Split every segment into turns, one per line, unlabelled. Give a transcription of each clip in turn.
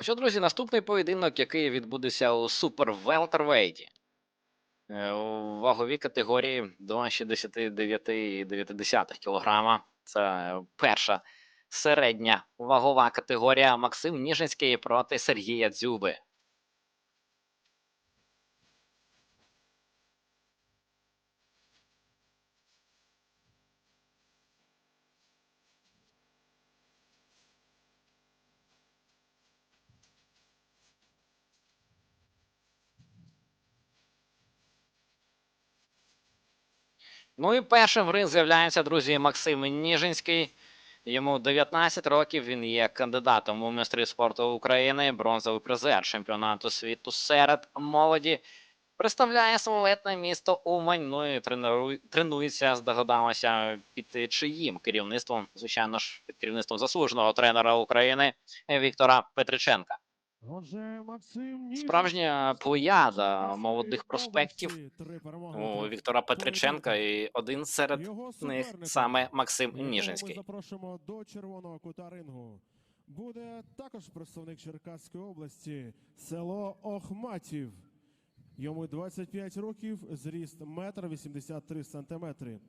Що, друзі, наступний поєдинок, який відбудеться у Супер Велтервейті. Е, У ваговій категорії до 69,9 кг. Це перша середня вагова категорія Максим Ніжинський проти Сергія Дзюби. Ну і першим в ринг з'являється, друзі, Максим Ніжинський. Йому 19 років. Він є кандидатом у майстри спорту України, бронзовий призер чемпіонату світу серед молоді. Представляє славетне місто Умань. Ну і тренує, тренується, здогадалося, під чиїм керівництвом, звичайно ж, під керівництвом заслуженого тренера України Віктора Петриченка. Справжня плеяда молодих проспектів. У Віктора Петриченка, і один серед них саме Максим Ніжинський.
Запрошуємо до червоного кута рингу. Буде також представник Черкаської області, село Охматів. Йому 25 років, зріст 1,83 м сантиметри.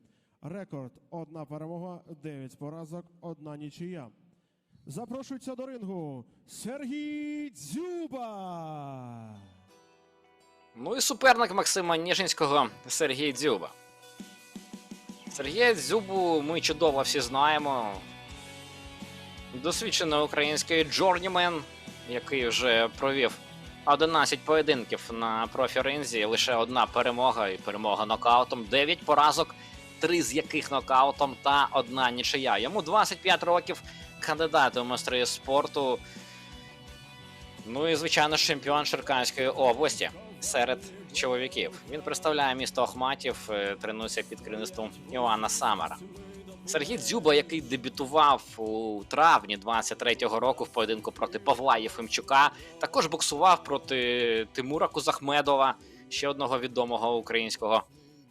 Рекорд одна перемога, 9 поразок, одна нічия. Запрошується до рингу Сергій Дзюба.
Ну і суперник Максима Ніжинського Сергій Дзюба. Сергія Дзюбу ми чудово всі знаємо. Досвідчений український джорнімен, який вже провів 11 поєдинків на профі-ринзі, лише одна перемога і перемога нокаутом, 9 поразок, 3 з яких нокаутом та одна нічия. Йому 25 років, кандидат у майстри спорту. Ну і звичайно чемпіон Черкаської області серед чоловіків. Він представляє місто Охматів, е, тренується під керівництвом Івана Самара. Сергій Дзюба, який дебютував у травні 23-го року в поєдинку проти Павла Єфимчука, також боксував проти Тимура Кузахмедова, ще одного відомого українського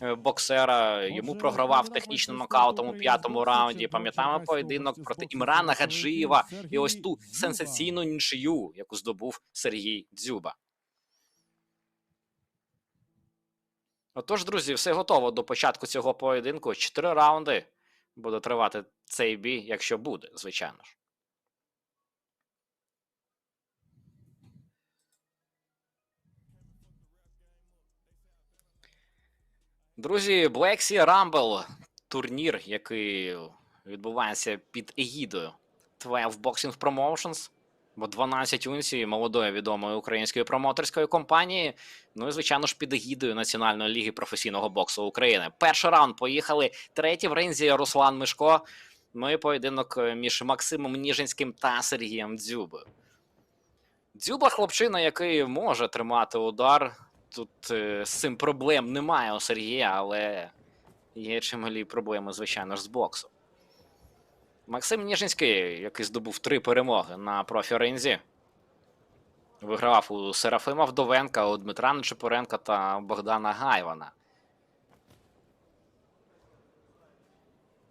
боксера. Йому програвав технічним нокаутом у п'ятому раунді. Пам'ятаємо поєдинок проти Імрана Гаджиєва і ось ту сенсаційну нічию, яку здобув Сергій Дзюба. Отож, друзі, все готово до початку цього поєдинку. Чотири раунди буде тривати цей бій, якщо буде, звичайно ж. Друзі, Black Sea Rumble турнір, який відбувається під егідою 12 Boxing Promotions, бо 12 унцій молодої відомої української промоторської компанії. Ну і звичайно ж під егідою Національної ліги професійного боксу України. Перший раунд поїхали. Третій в ринзі Руслан Мишко. Ну і поєдинок між Максимом Ніжинським та Сергієм Дзюбою. Дзюба хлопчина, який може тримати удар. Тут е, з цим проблем немає у Сергія, але є чималі проблеми, звичайно ж, з боксу. Максим Ніжинський, який здобув три перемоги на профі-ринзі, вигравав у Серафима Вдовенка, у Дмитра Нечипоренка та Богдана Гайвана.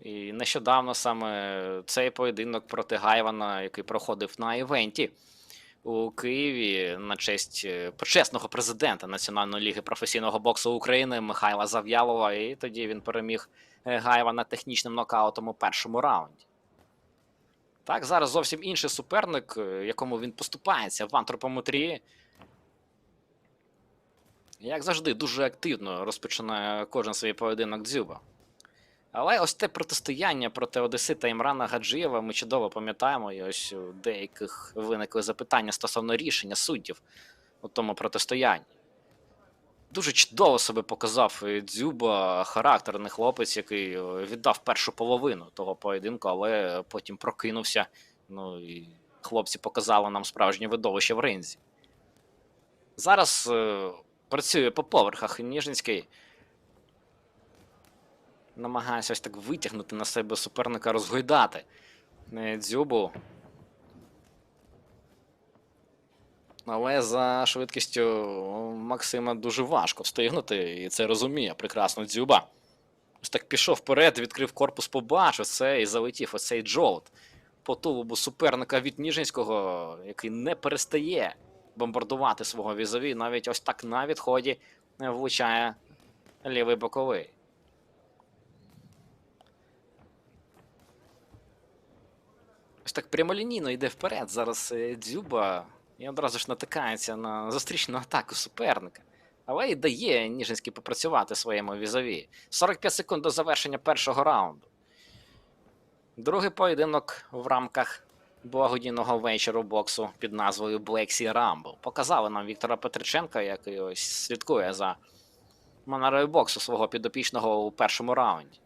І нещодавно саме цей поєдинок проти Гайвана, який проходив на івенті у Києві на честь е, почесного президента Національної ліги професійного боксу України Михайла Зав'ялова. І тоді він переміг е, Гайвана технічним нокаутом у першому раунді. Так, зараз зовсім інший суперник, е, якому він поступається в антропометрії. Як завжди, дуже активно розпочинає кожен свій поєдинок дзюба. Але ось те протистояння проти Одесита Імрана Гаджиєва ми чудово пам'ятаємо, і ось у деяких виникли запитання стосовно рішення суддів у тому протистоянні. Дуже чудово себе показав Дзюба, характерний хлопець, який е, віддав першу половину того поєдинку, але потім прокинувся. Ну і хлопці показали нам справжнє видовище в ринзі. Зараз е, працює по поверхах Ніжинський. Намагається ось так витягнути на себе суперника, розгойдати дзюбу. Але за швидкістю Максима дуже важко встигнути, і це розуміє прекрасно дзюба. Ось так пішов вперед, відкрив корпус, побачив це і залетів оцей джолт по тулубу суперника від Ніжинського, який не перестає бомбардувати свого візові. Навіть ось так на відході влучає лівий боковий. Ось так прямолінійно йде вперед. Зараз е, Дзюба і одразу ж натикається на зустрічну атаку суперника. Але й дає Ніжинський попрацювати своєму візові. 45 секунд до завершення першого раунду. Другий поєдинок в рамках благодійного вечору боксу під назвою Black Sea Rumble. Показали нам Віктора Петриченка, який ось слідкує за манерою боксу свого підопічного у першому раунді.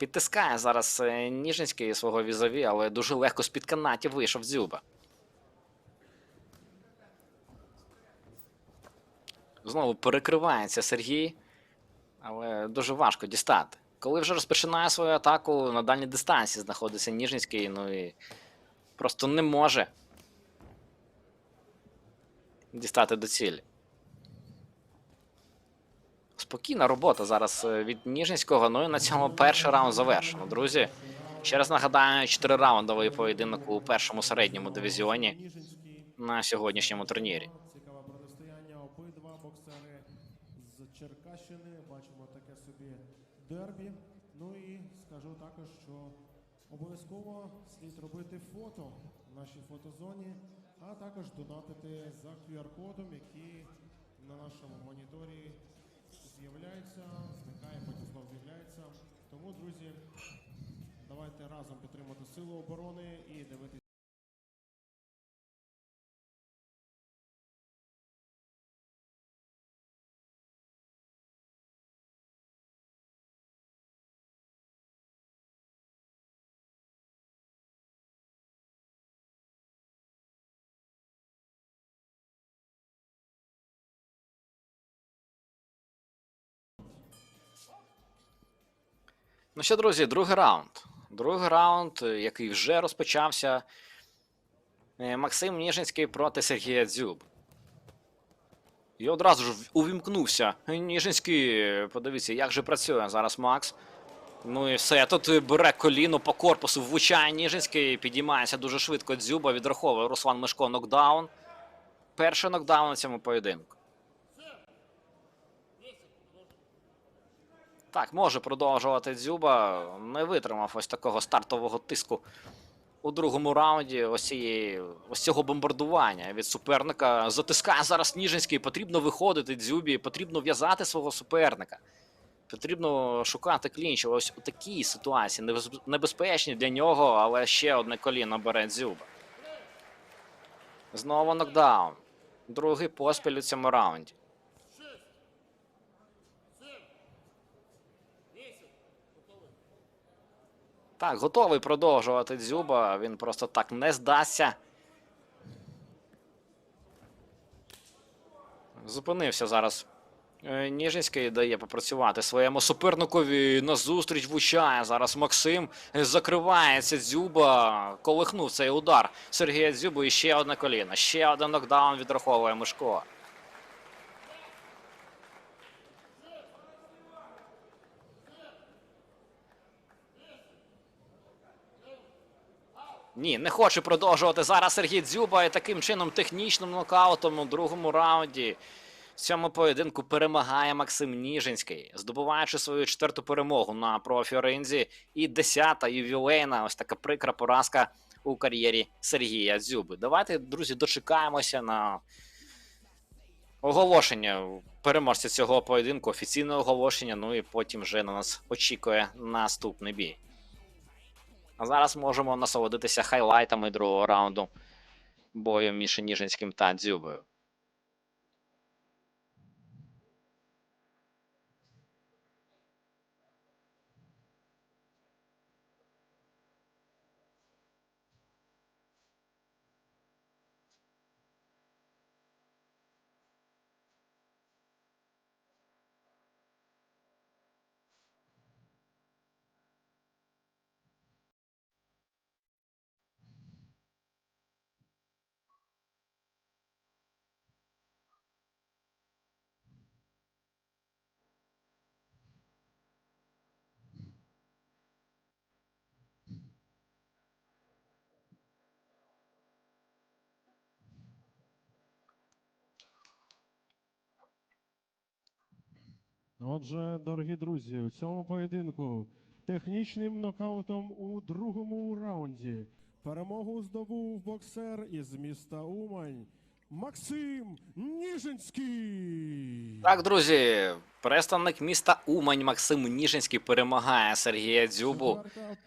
Підтискає зараз е, Ніжинський свого візові, але дуже легко з-під канатів вийшов Дзюба. Знову перекривається Сергій, але дуже важко дістати. Коли вже розпочинає свою атаку на дальній дистанції, знаходиться Ніжинський, ну і просто не може дістати до цілі. Спокійна робота зараз е, від Ніжинського. Ну і на цьому перший раунд завершено, друзі. Ще раз нагадаю, чотирираундовий поєдинок у першому середньому дивізіоні на сьогоднішньому турнірі.
Цікаве протистояння. Обидва боксери з Черкащини. Бачимо таке собі дербі. Ну і скажу також, що обов'язково слід робити фото в нашій фотозоні, а також донатити за QR-кодом, який на нашому моніторі з'являється, зникає, потім знов з'являється. Тому, друзі, давайте разом підтримати силу оборони і дивитися.
Ну що, друзі, другий раунд. Другий раунд, е, який вже розпочався. Е, Максим Ніжинський проти Сергія Дзюб. І одразу ж увімкнувся. Ніжинський, подивіться, як же працює зараз Макс. Ну і все, тут бере коліно по корпусу, влучає Ніжинський, підіймається дуже швидко Дзюба, відраховує Руслан Мишко нокдаун. Перший нокдаун у цьому поєдинку. Так, може продовжувати Дзюба. Не витримав ось такого стартового тиску у другому раунді. Ось, ось цього бомбардування від суперника. Затискає зараз Ніжинський. Потрібно виходити Дзюбі, потрібно в'язати свого суперника. Потрібно шукати клінч. Ось у такій ситуації небезпечні для нього, але ще одне коліно бере Дзюба. Знову нокдаун. Другий поспіль у цьому раунді. Так, готовий продовжувати Дзюба. Він просто так не здасться. Зупинився зараз. Е, Ніжинський дає попрацювати своєму суперникові назустріч влучає. Зараз Максим закривається. Дзюба колихнув цей удар Сергія Дзюбу і ще одне коліно. Ще один нокдаун відраховує Мишко. Ні, не хоче продовжувати зараз Сергій Дзюба і таким чином технічним нокаутом у другому раунді. В цьому поєдинку перемагає Максим Ніжинський, здобуваючи свою четверту перемогу на профіринзі і десята ювілейна, ось така прикра поразка у кар'єрі Сергія Дзюби. Давайте, друзі, дочекаємося на оголошення переможця цього поєдинку, офіційне оголошення. Ну і потім вже на нас очікує наступний бій. А зараз можемо насолодитися хайлайтами другого раунду бою між Ніжинським та Дзюбою.
Отже, дорогі друзі, у цьому поєдинку технічним нокаутом у другому раунді перемогу здобув боксер із міста Умань Максим Ніжинський.
Так, друзі, представник міста Умань Максим Ніжинський перемагає Сергія Дзюбу.